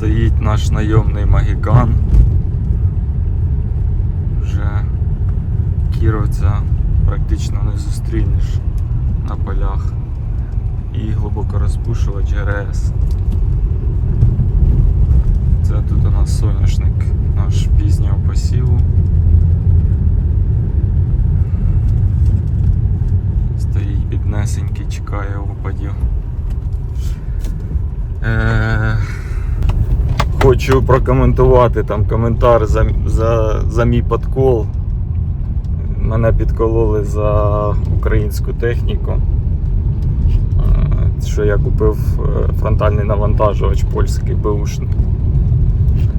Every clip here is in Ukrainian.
Стоїть наш найомний магікан. Вже кіровця практично не зустрінеш на полях. І глибокорозпушувач ГРС. Це тут у нас соняшник наш пізнього посіву. Стоїть біднесенький, чекає опадів. Е, хочу прокоментувати там коментар за, за, за мій подкол. Мене підкололи за українську техніку. Що я купив е, фронтальний навантажувач польський беушний.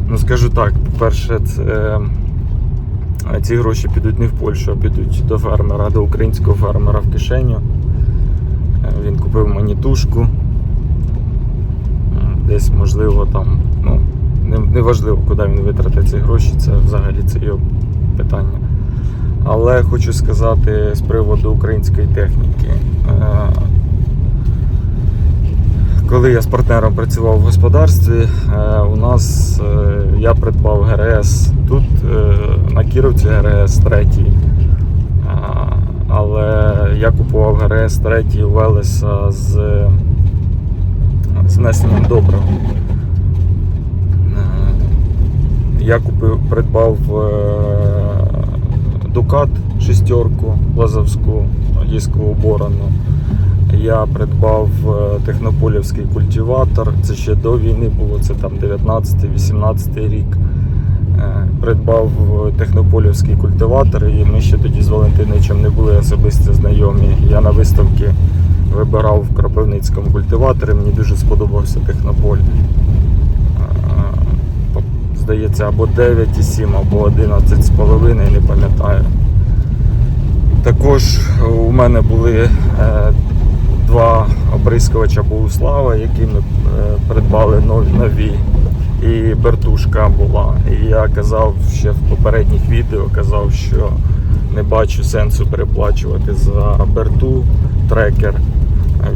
Ну скажу так, по-перше, е, ці гроші підуть не в Польщу, а підуть до фермера, до українського фермера в кишеню. Е, Він купив мені тушку. Десь можливо там, ну, не, не куди він витратить ці гроші, це взагалі це його питання. Але хочу сказати з приводу української техніки. Е, Коли я з партнером працював в господарстві, е, у нас е, я придбав ГРС. Тут на Кіровці ГРС третій. А, Але я купував ГРС третій у Велеса з знесенням добрив. Е, Я купив, придбав е, Дукат шестерку лазовську дискову борону. Я придбав е, технополівський культиватор. Це ще до війни було, це там 19-18 рік. Е, Придбав е, технополівський культиватор, і ми ще тоді з Валентиничем не були особисто знайомі. Я на виставці вибирав в Кропивницькому культиваторі, мені дуже сподобався технополь. Здається, або 9,7, або 11,5, не пам'ятаю. Також у мене були е, два оприскувача Богуслава, які ми е, придбали нові. І бертушка була. І я казав ще в попередніх відео, казав, що не бачу сенсу переплачувати за берту трекер.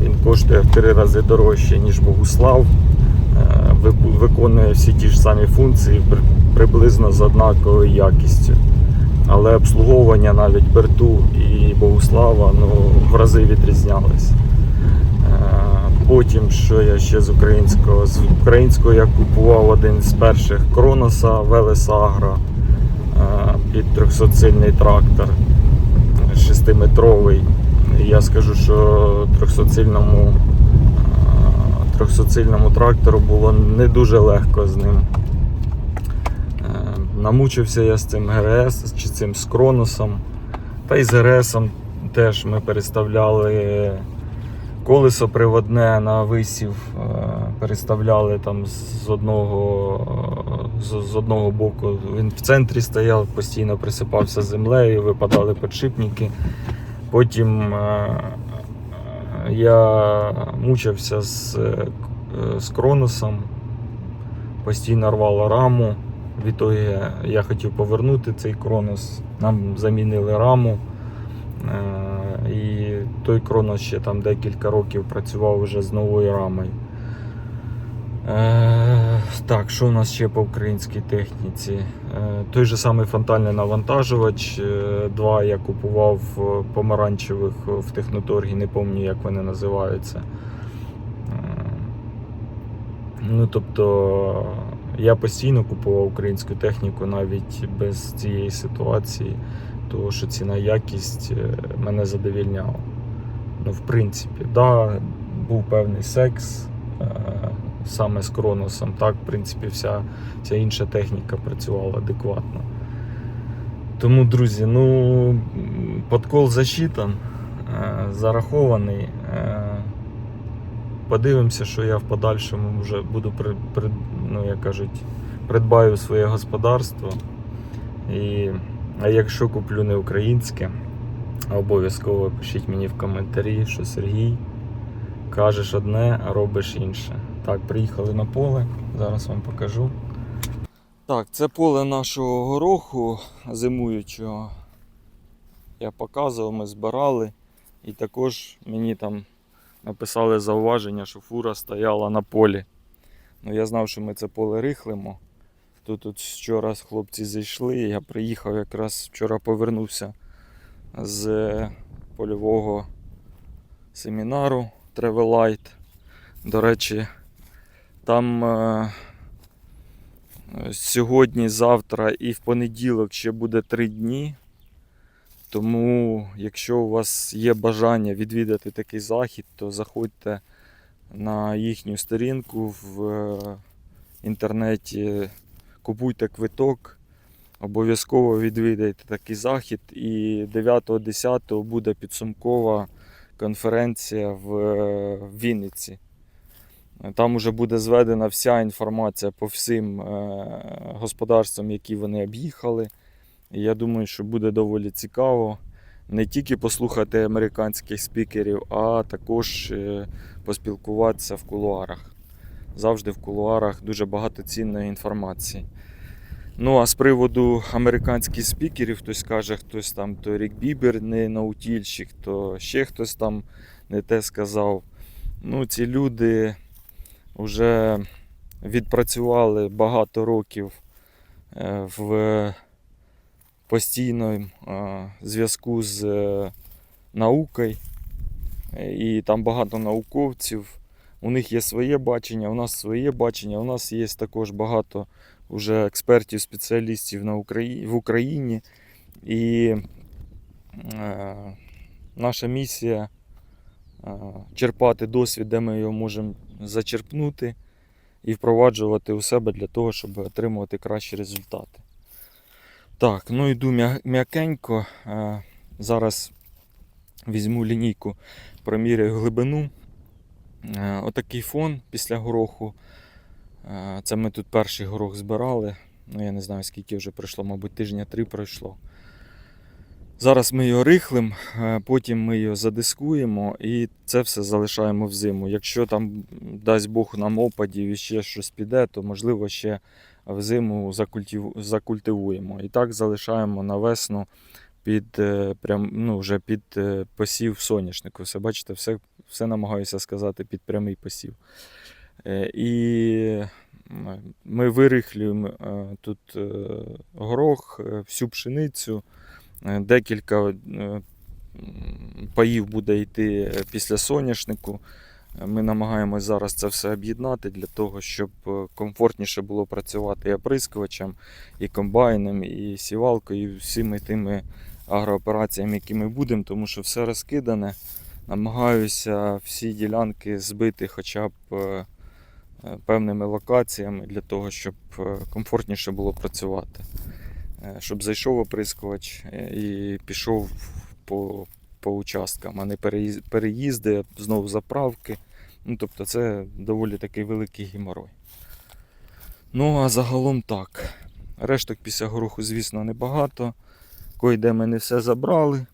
Він коштує в три рази дорожче, ніж Богуслав. Е, ви- Виконує всі ті ж самі функції приблизно з однаковою якістю. Але обслуговування навіть Берту і Богуслава ну, в рази відрізнялись. Е, Потім, що я ще з українського? З українського я купував один з перших Кроноса Велес Агро е, під 300-сильний трактор 6-метровий. Я скажу, що 300-сильному, 300-сильному трактору було не дуже легко з ним. Е, Намучився я з цим ГРС чи цим з Кроносом. Та й з ГРС теж ми переставляли колесо приводне на висів, е, переставляли там з одного, е, з, одного боку. Він в центрі стояв, постійно присипався землею, випадали підшипники. Потім я мучився з, е, з Кроносом, постійно рвало раму. В Відтоді я хотів повернути цей Кронос. Нам замінили раму. Е, І той Кронос ще там декілька років працював вже з новою рамою. Е, Так, що у нас ще по українській техніці? Е, Той же самий фронтальний навантажувач. е, Два я купував е, помаранчевих в техноторгі, не пам'ятаю, як вони називаються. Е, Ну, тобто, я постійно купував українську техніку навіть без цієї ситуації, тому що ціна якість е, мене задовільняла. Ну, в принципі, да, був певний секс е, саме з Кроносом. Так, в принципі, вся, вся інша техніка працювала адекватно. Тому, друзі, ну, подкол засчитан, е, зарахований. Е, Подивимося, що я в подальшому вже буду при, при, ну, як кажуть, придбаю своє господарство. І, а якщо куплю не українське, обов'язково пишіть мені в коментарі, що Сергій кажеш одне, а робиш інше. Так, приїхали на поле, зараз вам покажу. Так, це поле нашого гороху зимуючого. Я показував, ми збирали. І також мені там написали зауваження, що фура стояла на полі. Ну, я знав, що ми це поле рихлимо. Тут от вчора хлопці зайшли, я приїхав якраз вчора повернувся з польового семінару Light. До речі, там е, сьогодні, завтра і в понеділок ще буде три дні. Тому, якщо у вас є бажання відвідати такий захід, то заходьте на їхню сторінку в е, інтернеті, купуйте квиток, обов'язково відвідайте такий захід. І 9-10 буде підсумкова конференція в е, Вінниці. Там вже буде зведена вся інформація по всім е, господарствам, які вони об'їхали. І я думаю, що буде доволі цікаво не тільки послухати американських спікерів, а також е, поспілкуватися в кулуарах. Завжди в кулуарах дуже багато цінної інформації. Ну а з приводу американських спікерів, хтось каже, хтось там то Рік Бібер не наутільщик, то ще хтось там не те сказав. Ну, ці люди вже відпрацювали багато років е, в постійному е, зв'язку з е, наукою. І там багато науковців. У них є своє бачення, у нас своє бачення. У нас є також багато вже експертів, спеціалістів на Украї... в Україні. І е, наша місія е, черпати досвід, де ми його можемо зачерпнути і впроваджувати у себе для того, щоб отримувати кращі результати. Так, ну йду м'якенько. Е, Зараз візьму лінійку, проміряю глибину. Е, Отакий фон після гороху. Е, Це ми тут перший горох збирали. Ну, я не знаю, скільки вже пройшло, мабуть, тижня три пройшло. Зараз ми його рихлим, е, потім ми його задискуємо і це все залишаємо в зиму. Якщо там, дасть Бог, нам опадів і ще щось піде, то можливо ще в зиму закультивуємо. І так залишаємо на весну під, е, прям, ну, вже під е, посів соняшнику. Все бачите, все, все намагаюся сказати під прямий посів. І ми вирихлюємо тут горох, всю пшеницю, декілька е, паїв буде йти е, після соняшнику. Е, Ми намагаємось зараз це все об'єднати для того, щоб е, комфортніше було працювати і оприскувачем, і комбайном, і сівалкою, і всіми тими агроопераціями, які ми будемо, тому що все розкидане. Намагаюся всі ділянки збити хоча б е, е, певними локаціями для того, щоб е, комфортніше було працювати. Е, Щоб зайшов оприскувач е, і пішов по, по участкам, а не переїзди, знову заправки. Ну, тобто це доволі такий великий геморой. Ну, а загалом так. Решток після гороху, звісно, небагато. Койде ми не все забрали.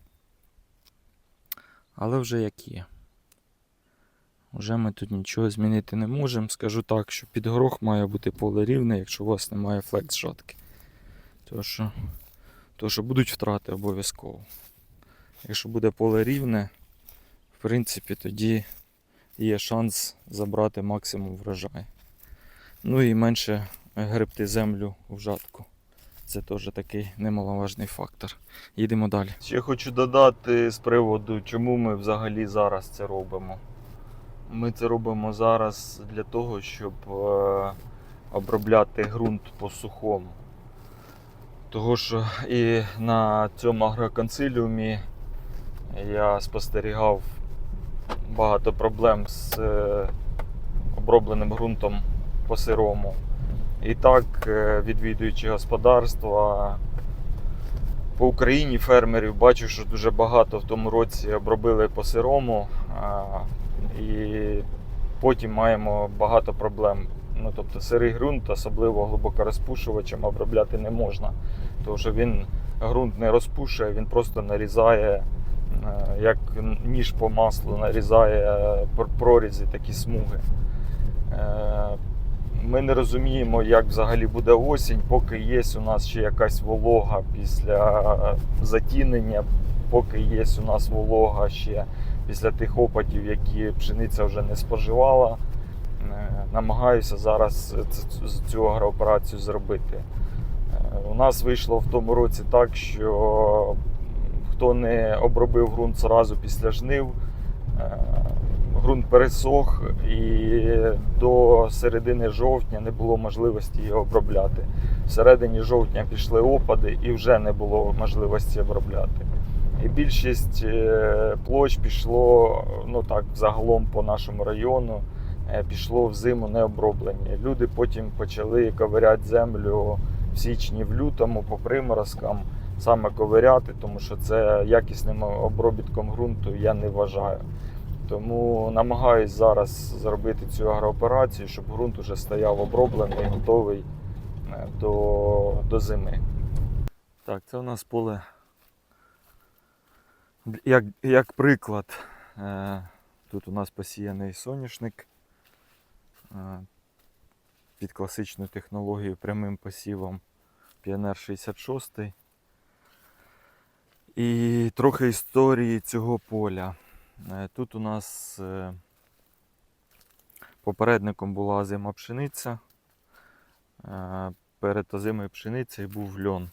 Але вже як є. Вже ми тут нічого змінити не можемо. Скажу так, що під горох має бути поле рівне, якщо у вас немає флекс жатки. Тому що, тому що будуть втрати обов'язково. Якщо буде поле рівне, в принципі, тоді є шанс забрати максимум врожаю. Ну і менше гребти землю в жатку. Це теж такий немаловажний фактор. Їдемо далі. Ще хочу додати з приводу, чому ми взагалі зараз це робимо. Ми це робимо зараз для того, щоб е, обробляти ґрунт по сухому. Того що і на цьому агроконсиліумі я спостерігав багато проблем з е, обробленим ґрунтом по сирому. І так, е, відвідуючи господарства по Україні фермерів, бачу, що дуже багато в тому році обробили по сирому. І потім маємо багато проблем. Ну, тобто сирий ґрунт, особливо глибокорозпушувачем, обробляти не можна. Тому що він ґрунт не розпушує, він просто нарізає, е, як ніж по маслу, нарізає пр- прорізі, такі смуги. Е, Ми не розуміємо, як взагалі буде осінь, поки є у нас ще якась волога після затінення, поки є у нас волога ще після тих опадів, які пшениця вже не споживала. е, намагаюся зараз цю агрооперацію зробити. У нас вийшло в тому році так, що хто не обробив ґрунт зразу після жнив, е, ґрунт пересох і до середини жовтня не було можливості його обробляти. Всередині жовтня пішли опади і вже не було можливості обробляти. І більшість е, площ пішло, ну так, загалом по нашому району, е, пішло в зиму не оброблені. Люди потім почали ковиряти землю в січні, в лютому по приморозкам, саме ковиряти, тому що це якісним обробітком ґрунту я не вважаю. Тому намагаюсь зараз зробити цю агрооперацію, щоб ґрунт уже стояв оброблений, готовий е, до, до зими. Так, це у нас поле. Як, як приклад, е, тут у нас посіяний соняшник е, під класичну технологію прямим посівом Піонер 66. І трохи історії цього поля. Е, Тут у нас е, попередником була озима пшениця. Е, Перед озимою пшеницею був льон.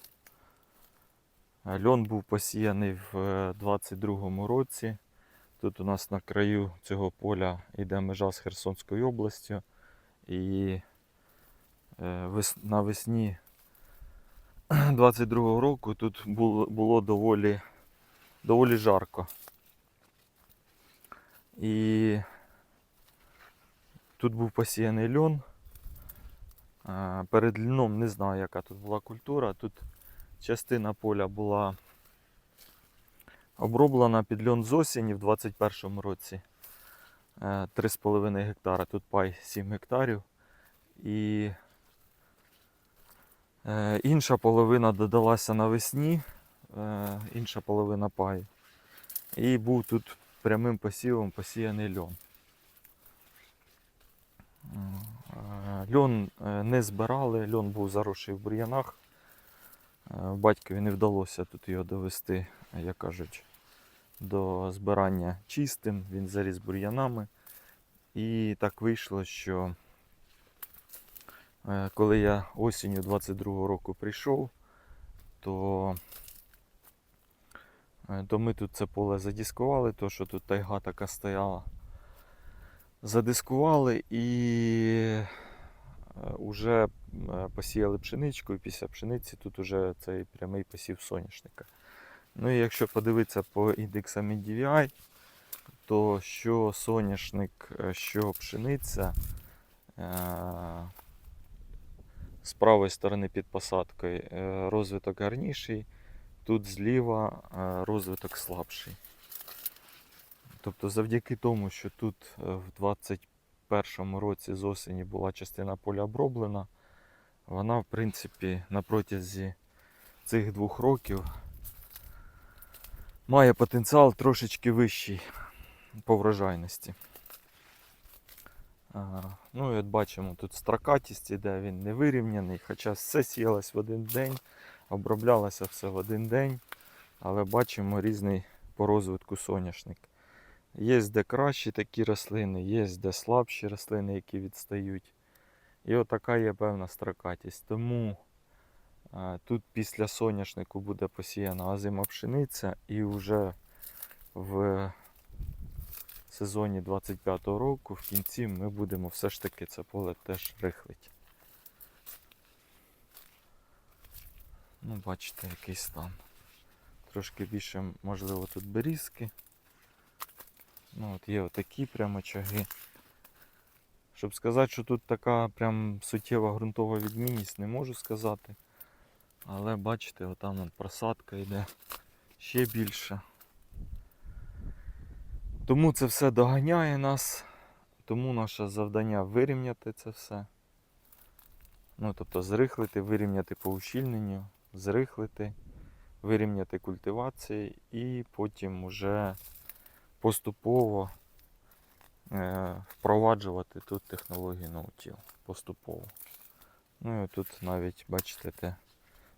Льон був посіяний в е, 22-му році. Тут у нас на краю цього поля йде межа з Херсонською областю. І навесні 22-го року тут було, доволі, доволі жарко. І тут був посіяний льон. Е, Перед льном не знаю, яка тут була культура. Тут частина поля була оброблена під льон з осені в 21-му році. Е, 3,5 гектара. Тут пай 7 гектарів. І е, інша половина додалася навесні, е, інша половина паю. І був тут прямим посівом посіяний льон. Е, Льон е, не збирали, льон був заросший в бур'янах. Е, Батькові не вдалося тут його довести, як кажуть, до збирання чистим. Він заріс бур'янами. І так вийшло, що е, коли я осінню 22-го року прийшов, то, е, то ми тут це поле задіскували, то що тут тайга така стояла. Задискували і вже посіяли пшеничку, і після пшениці тут уже цей прямий посів соняшника. Ну і якщо подивитися по індексам DVI, то що соняшник, е, що пшениця е, з правої сторони під посадкою е, розвиток гарніший, тут зліва е, розвиток слабший. Тобто завдяки тому, що тут е, в 21 році з осені була частина поля оброблена, вона в принципі на протязі цих двох років має потенціал трошечки вищий по врожайності. Ну і от бачимо, тут строкатість іде, він не вирівняний, хоча все сіялось в один день, оброблялося все в один день, але бачимо різний по розвитку соняшник. Є де кращі такі рослини, є де слабші рослини, які відстають. І отака є певна строкатість. Тому а, тут після соняшнику буде посіяна озима пшениця і вже в сезоні 25-го року в кінці ми будемо все ж таки це поле теж рихлити. Ну, бачите, який стан. Трошки більше, можливо, тут берізки. Ну, от є отакі прямо чаги. Щоб сказати, що тут така прям суттєва ґрунтова відмінність, не можу сказати. Але бачите, отам от просадка йде ще більше. Тому це все доганяє нас. Тому наше завдання вирівняти це все. Ну, тобто зрихлити, вирівняти по ущільненню, зрихлити, вирівняти культивації і потім уже поступово е, впроваджувати тут технологію наутіл. Поступово. Ну і тут навіть, бачите, те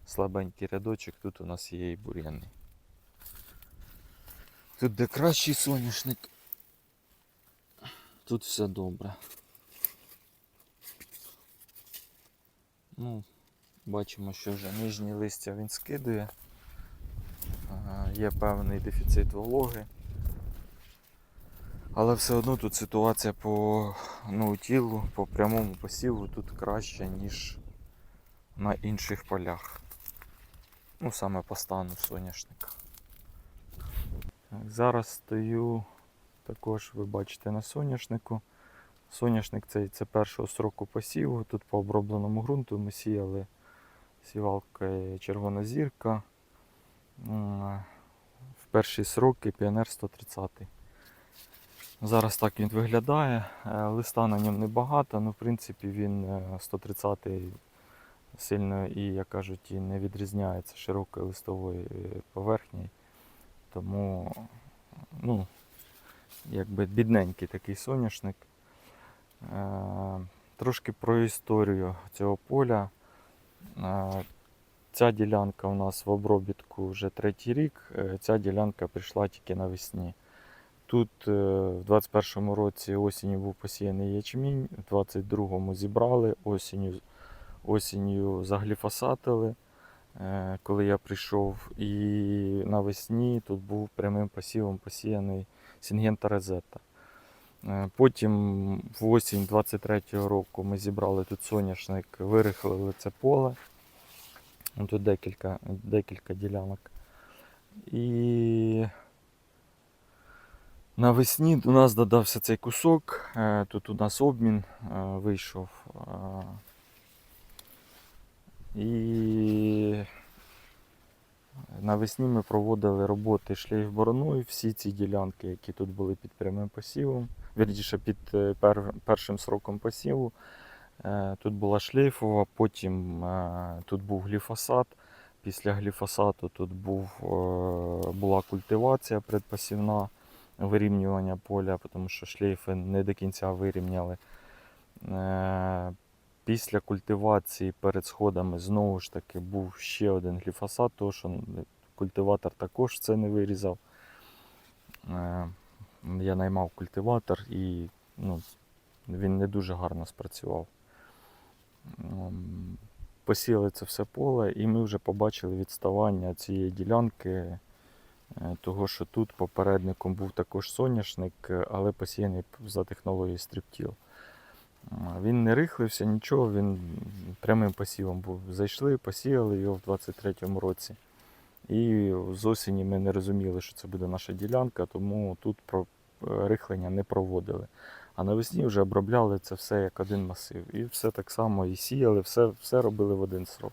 слабенький рядочок, тут у нас є і бур'яни. Тут де кращий соняшник. Тут все добре. Ну, Бачимо, що вже нижні листя він скидує, ага, є певний дефіцит вологи. Але все одно тут ситуація по наутілу, по прямому посіву тут краще, ніж на інших полях. Ну саме по стану соняшника. Так, зараз стою також, ви бачите, на соняшнику. Соняшник цей це першого сроку посіву. Тут по обробленому ґрунту ми сіяли сівалкою червона зірка. В перші сроки піонер 130. Зараз так він виглядає. Е, Листа на ньому небагато, але в принципі він е, 130 сильно і, як кажуть, і не відрізняється широкою листовою е, поверхнею. Тому ну, якби бідненький такий соняшник. Е, Трошки про історію цього поля. Е, Ця ділянка у нас в обробітку вже третій рік. Е, Ця ділянка прийшла тільки навесні. Тут в 21-му році осінню був посіяний ячмінь, в 22-му зібрали, осінню, осінню загліфосатили, коли я прийшов. І навесні тут був прямим посівом посіяний Сінгента Резета. Е, Потім в осінь 23-го року ми зібрали тут соняшник, вирихлили це поле. Ну, Тут декілька, декілька ділянок. І навесні у нас додався цей кусок. Е, Тут у нас обмін е, вийшов. І навесні ми проводили роботи шлейф бороною. Всі ці ділянки, які тут були під прямим посівом, вірніше під е, пер- першим сроком посіву. Е, Тут була шлейфова, потім е, тут був гліфосат. Після гліфосату тут був, була культивація предпосівна, вирівнювання поля, тому що шлейфи не до кінця вирівняли. Після культивації перед сходами знову ж таки був ще один гліфосат, тому що культиватор також це не вирізав. Е, Я наймав культиватор і ну, він не дуже гарно спрацював. Ем, Посіяли це все поле, і ми вже побачили відставання цієї ділянки, е, того, що тут попередником був також соняшник, е, але посіяний за технологією стриптіл. Він не рихлився, нічого, він прямим посівом був. Зайшли, посіяли його в 23-му році. І з осені ми не розуміли, що це буде наша ділянка, тому тут е, рихлення не проводили. А навесні вже обробляли це все як один масив. І все так само і сіяли, все, все робили в один срок.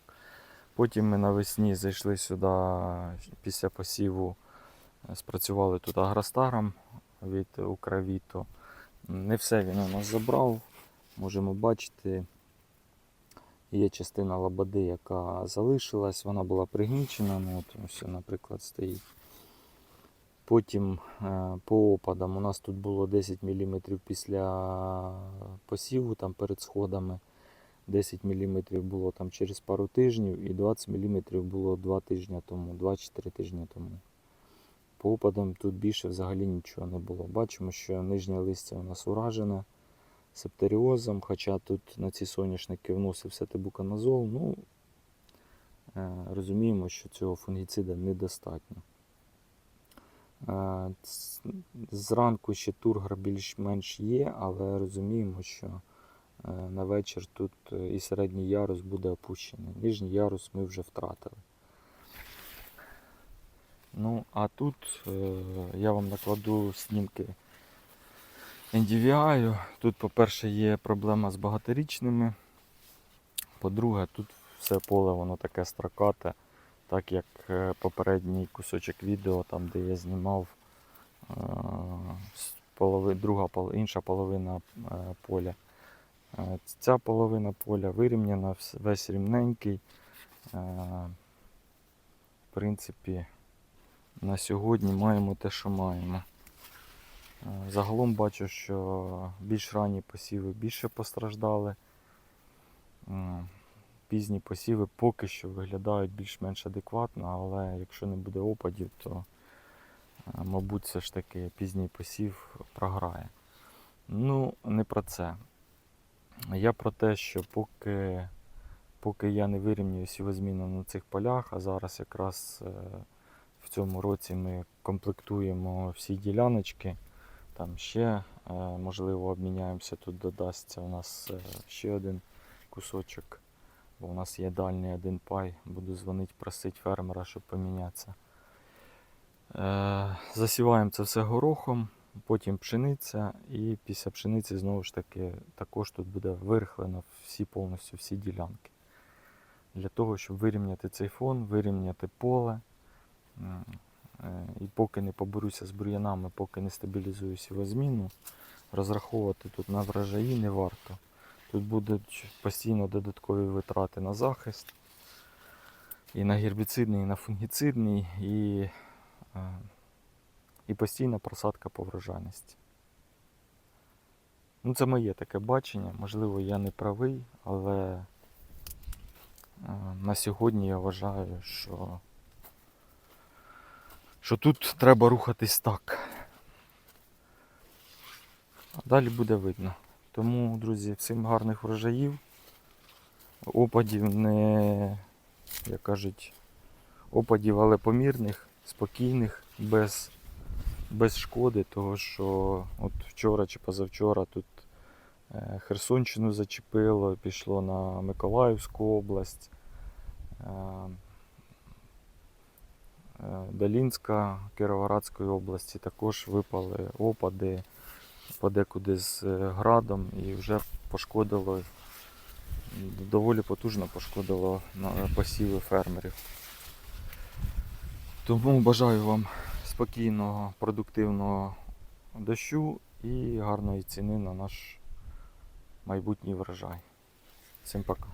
Потім ми навесні зайшли сюди після посіву, е, спрацювали тут агростаром від Укравіто. Не все він у нас забрав. Можемо бачити, є частина лободи, яка залишилась, вона була пригнічена. Ну, от ось, наприклад, стоїть. Потім е, по опадам у нас тут було 10 мм після посіву там перед сходами. 10 мм було там через пару тижнів і 20 мм було 2 тижні тому, 2-4 тижні тому. По опадам тут більше взагалі нічого не було. Бачимо, що нижнє листя у нас уражене септеріозом, хоча тут на ці соняшники вносився тибуканазол. Ну, е, розуміємо, що цього фунгіцида недостатньо. Е, Зранку ще тургор більш-менш є, але розуміємо, що е, на вечір тут і середній ярус буде опущений. Нижній ярус ми вже втратили. Ну, а тут я вам накладу снімки NDVI. Тут, по-перше, є проблема з багаторічними. По-друге, тут все поле воно таке строкате, так як е, попередній кусочок відео, там де я знімав е, друга, інша половина е, поля. Ця половина поля вирівняна, весь рівненький. В принципі, на сьогодні маємо те, що маємо. Загалом бачу, що більш ранні посіви більше постраждали. Пізні посіви поки що виглядають більш-менш адекватно, але якщо не буде опадів, то, е, мабуть, все ж таки пізній посів програє. Ну, не про це. Я про те, що поки, поки я не вирівнюю сівозміну на цих полях, а зараз якраз е, в цьому році ми комплектуємо всі діляночки. Там ще, е, можливо, обміняємося, тут додасться у нас е, ще один кусочок, бо у нас є дальній один пай. Буду дзвонити, просити фермера, щоб помінятися. Е, Засіваємо це все горохом, потім пшениця, і після пшениці знову ж таки також тут буде вирихлено всі повністю всі ділянки. Для того, щоб вирівняти цей фон, вирівняти поле. Е, І поки не поборуся з бур'янами, поки не стабілізую сівозміну, розраховувати тут на врожаї не варто. Тут будуть постійно додаткові витрати на захист, і на гербіцидний, і на фунгіцидний, і, е, і постійна просадка по врожайності. Ну, це моє таке бачення. Можливо, я не правий, але е, на сьогодні я вважаю, що, що тут треба рухатись так. А далі буде видно. Тому, друзі, всім гарних врожаїв. Опадів не, як кажуть, опадів, але помірних, спокійних, без, без шкоди, того що от вчора чи позавчора тут е, Херсонщину зачепило, пішло на Миколаївську область. Долінська Кіровоградської області також випали опади подекуди з е, градом і вже пошкодило, доволі потужно пошкодило посіви фермерів. Тому бажаю вам спокійного, продуктивного дощу і гарної ціни на наш майбутній врожай. Всім пока.